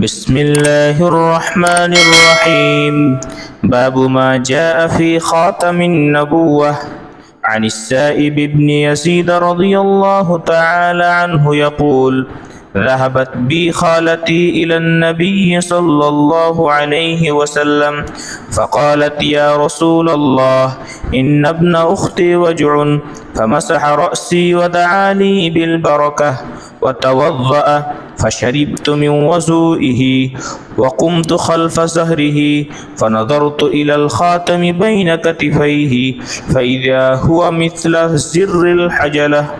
بسم الله الرحمن الرحيم. باب ما جاء في خاتم النبوة. عن السائب بن يزيد رضي الله تعالى عنه يقول ذهبت بي خالتي إلى النبي صلى الله عليه وسلم فقالت يا رسول الله إن ابن أختي وجع فمسح رأسي ودعا لي بالبركة وتوضأ فشربت من وضوئه وقمت خلف زهره فنظرت إلى الخاتم بين كتفيه فإذا هو مثل زر الحجلة.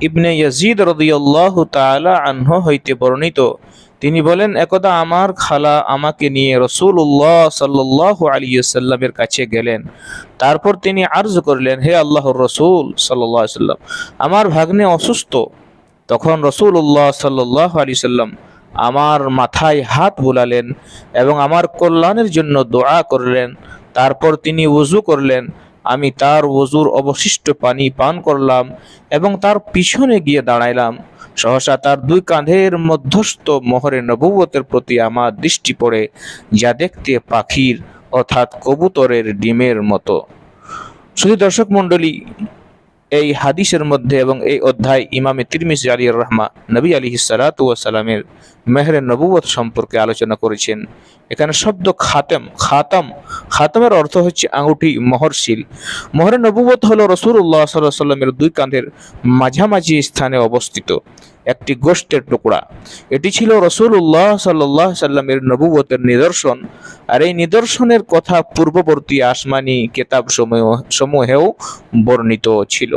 ইবনে Yazid হইতে বর্ণিত। তিনি বলেন, একদা আমার খালা আমাকে নিয়ে রসুল্লাহ সাল্লু আলিয়াল্লামের কাছে গেলেন। তারপর তিনি আর্জ করলেন, হে আল্লাহ রসুল সাল্লাম আমার ভাগ্নে অসুস্থ। তখন রসুল্লাহ সাল্লাহ আলি সাল্লাম আমার মাথায় হাত বুলালেন এবং আমার কল্যাণের জন্য দোয়া করলেন। তারপর তিনি উজু করলেন। আমি তার ওজুর অবশিষ্ট পানি পান করলাম এবং তার পিছনে গিয়ে দাঁড়াইলাম। সহসা তার দুই কাঁধের মধ্যস্থ মোহরে নবুবতের প্রতি আমার দৃষ্টি পড়ে, যা দেখতে পাখির, অর্থাৎ কবুতরের ডিমের মতো। শুধু দর্শক মণ্ডলী এই হাদিসের মধ্যে এবং এই অধ্যায় ইমামে তিরমিস আলী রহমা, নবী আলী সালামের মেহরে নবুবত সম্পর্কে আলোচনা করেছেন। এখানে শব্দ খাতেম, খাতাম। খাতামের অর্থ হচ্ছে আঙুঠি মহরশীল। মোহরে নবুয়ত হলো রসুল্লাহ সাল্লাহ সাল্লামের দুই কাঁধের মাঝামাঝি স্থানে অবস্থিত। একটি গোষ্ঠের টুকরা। এটি ছিল রসুল উল্লাহ সাল্লাহ সাল্লামের নবুবতের নিদর্শন। আর এই নিদর্শনের কথা পূর্ববর্তী আসমানি কেতাব সমূহ সমূহেও বর্ণিত ছিল।